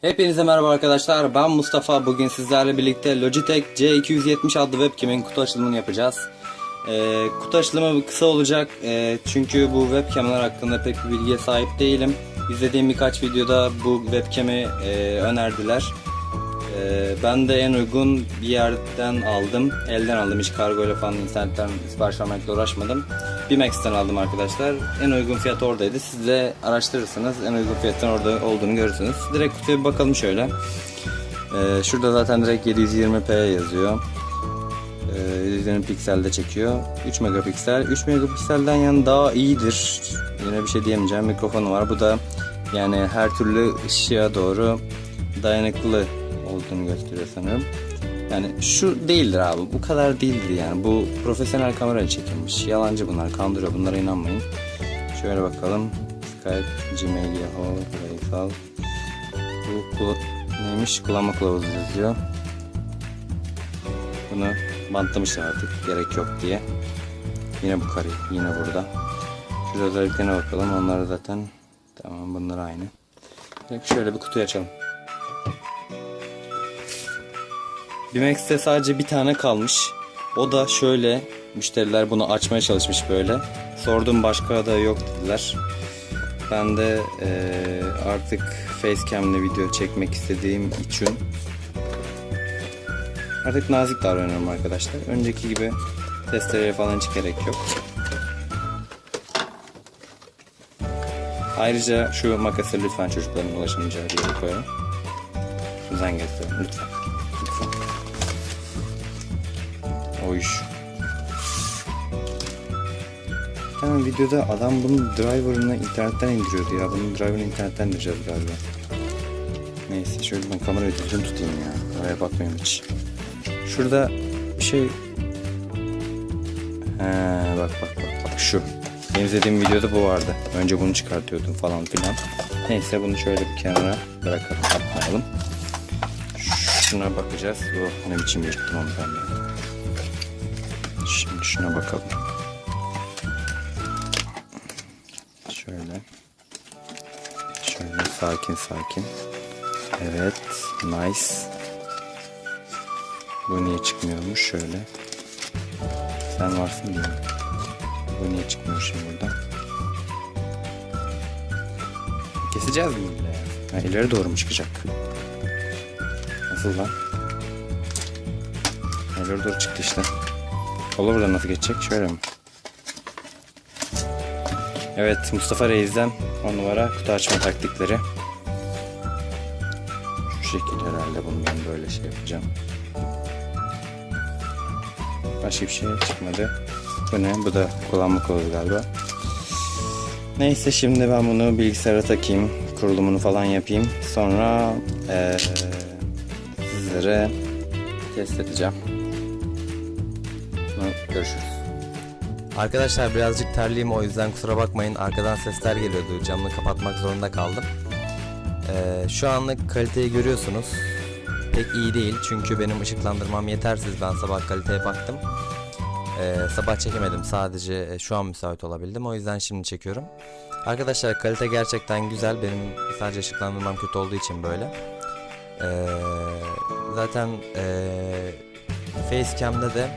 Hepinize merhaba arkadaşlar. Ben Mustafa. Bugün sizlerle birlikte Logitech C270 adlı webcam'in kutu açılımını yapacağız. Ee, kutu açılımı kısa olacak. Ee, çünkü bu webcam'lar hakkında pek bir bilgiye sahip değilim. İzlediğim birkaç videoda bu webcam'i e, önerdiler. Ee, ben de en uygun bir yerden aldım. Elden aldım. Hiç kargo ile falan internetten sipariş vermekle uğraşmadım. Bimax'ten aldım arkadaşlar. En uygun fiyat oradaydı. Siz de araştırırsınız. En uygun fiyatın orada olduğunu görürsünüz. Direkt kutuya bir bakalım şöyle. Ee, şurada zaten direkt 720p yazıyor. Ee, 720 pikselde çekiyor. 3 megapiksel. 3 megapikselden yani daha iyidir. Yine bir şey diyemeyeceğim. Mikrofonu var. Bu da yani her türlü ışığa doğru dayanıklı olduğunu gösteriyor sanırım. Yani şu değildir abi. Bu kadar değildir yani. Bu profesyonel kamerayla çekilmiş. Yalancı bunlar. Kandırıyor. Bunlara inanmayın. Şöyle bakalım. Skype, Gmail, Yahoo, PayPal. Bu kula- neymiş? Kullanma kılavuzu yazıyor. Bunu bantlamışlar artık. Gerek yok diye. Yine bu kare. Yine burada. Şurada özelliklerine bakalım. Onlar zaten tamam bunlar aynı. Şöyle bir kutuyu açalım. Bimax'te sadece bir tane kalmış. O da şöyle müşteriler bunu açmaya çalışmış böyle. Sordum başka da yok dediler. Ben de eee, artık facecam'le video çekmek istediğim için artık nazik davranıyorum arkadaşlar. Önceki gibi testereye falan hiç gerek yok. Ayrıca şu makası lütfen çocukların ulaşamayacağı bir yere koyalım. Özen. Lütfen. O tane videoda adam bunun driver'ını internetten indiriyordu ya. Bunun driver'ını internetten indireceğiz galiba. Neyse şöyle ben kamerayı düzgün tutayım ya. Oraya bakmayayım hiç. Şurada bir şey... He, bak bak bak bak şu. Benim izlediğim videoda bu vardı. Önce bunu çıkartıyordum falan filan. Neyse bunu şöyle bir kenara bırakalım, atmayalım. Şuna bakacağız. Oh, ne biçim yırttım onu ben ya. Şimdi şuna bakalım. Şöyle. Şöyle sakin sakin. Evet. Nice. Bu niye çıkmıyormuş şöyle. Sen varsın diye. Bu niye çıkmıyor şimdi buradan? Keseceğiz mi ya? Ha, ileri doğru mu çıkacak? Nasıl lan? İleri doğru çıktı işte. Kola buradan nasıl geçecek? Şöyle mi? Evet Mustafa Reis'den 10 numara kutu açma taktikleri. Şu şekilde herhalde bunu ben böyle şey yapacağım. Başka bir şey çıkmadı. Bu ne? Bu da kullanma kılavuzu galiba. Neyse şimdi ben bunu bilgisayara takayım. Kurulumunu falan yapayım. Sonra eee, sizlere test edeceğim. Görüşürüz. Arkadaşlar birazcık terliyim o yüzden kusura bakmayın. Arkadan sesler geliyordu. Camını kapatmak zorunda kaldım. Ee, şu anlık kaliteyi görüyorsunuz. Pek iyi değil çünkü benim ışıklandırmam yetersiz. Ben sabah kaliteye baktım. Ee, sabah çekemedim sadece e, şu an müsait olabildim. O yüzden şimdi çekiyorum. Arkadaşlar kalite gerçekten güzel. Benim sadece ışıklandırmam kötü olduğu için böyle. Ee, zaten ee, Facecam'de de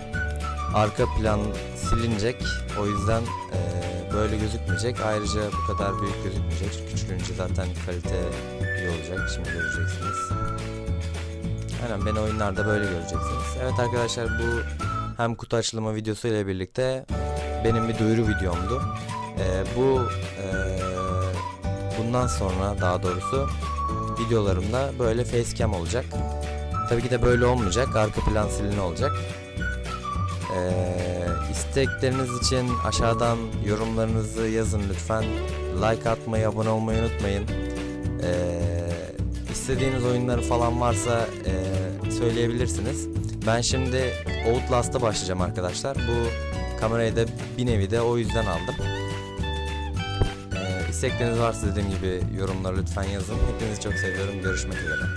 arka plan silinecek. O yüzden eee, böyle gözükmeyecek. Ayrıca bu kadar büyük gözükmeyecek. Küçülünce zaten kalite iyi olacak. Şimdi göreceksiniz. Aynen beni oyunlarda böyle göreceksiniz. Evet arkadaşlar bu hem kutu açılımı videosu ile birlikte benim bir duyuru videomdu. Eee, bu eee, bundan sonra daha doğrusu videolarımda böyle facecam olacak. Tabii ki de böyle olmayacak. Arka plan silini olacak. Ee, istekleriniz için aşağıdan yorumlarınızı yazın lütfen. Like atmayı, abone olmayı unutmayın. Ee, istediğiniz oyunları falan varsa ee, söyleyebilirsiniz. Ben şimdi Outlast'a başlayacağım arkadaşlar. Bu kamerayı da bir nevi de o yüzden aldım. İstekleriniz varsa dediğim gibi yorumlara lütfen yazın. Hepinizi çok seviyorum. Görüşmek üzere.